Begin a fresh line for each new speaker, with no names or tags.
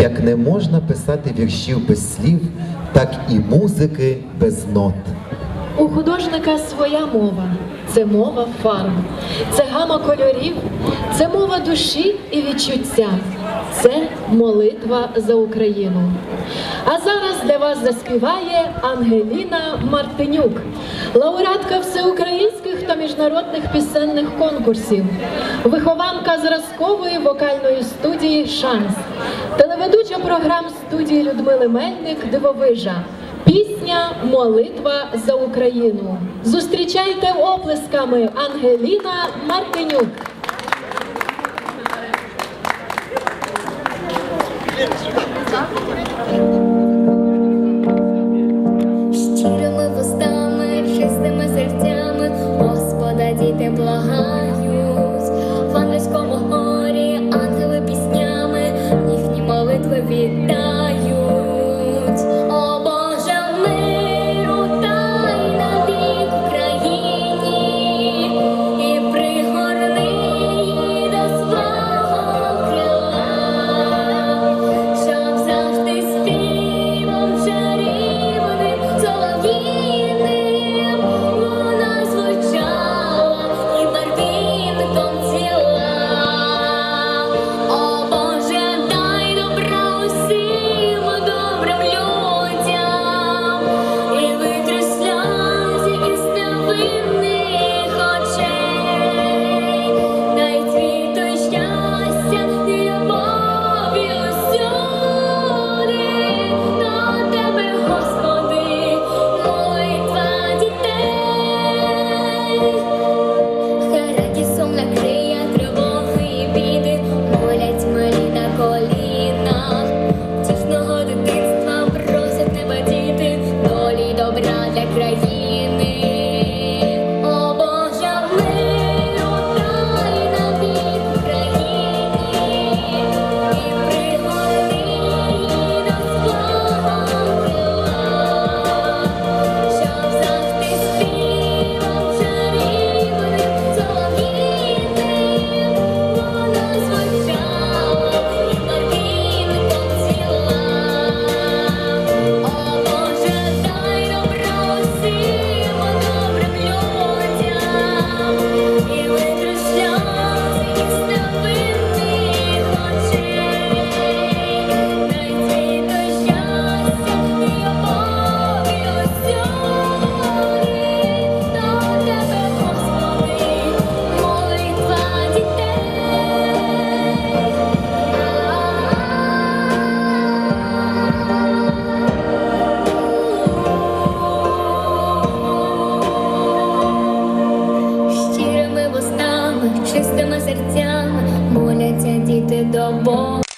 Як не можна писати віршів без слів, так і музики без нот.
У художника своя мова це мова фарб, це гама кольорів, це мова душі і відчуття це молитва за Україну. А зараз для вас заспіває Ангеліна Мартинюк, лауреатка всеукраїнських та міжнародних пісенних конкурсів, вихованка зразкової вокальної студії Шанс, телеведуча програм студії Людмили Мельник Дивовижа. Пісня Молитва за Україну. Зустрічайте оплесками Ангеліна Мартинюк.
bom.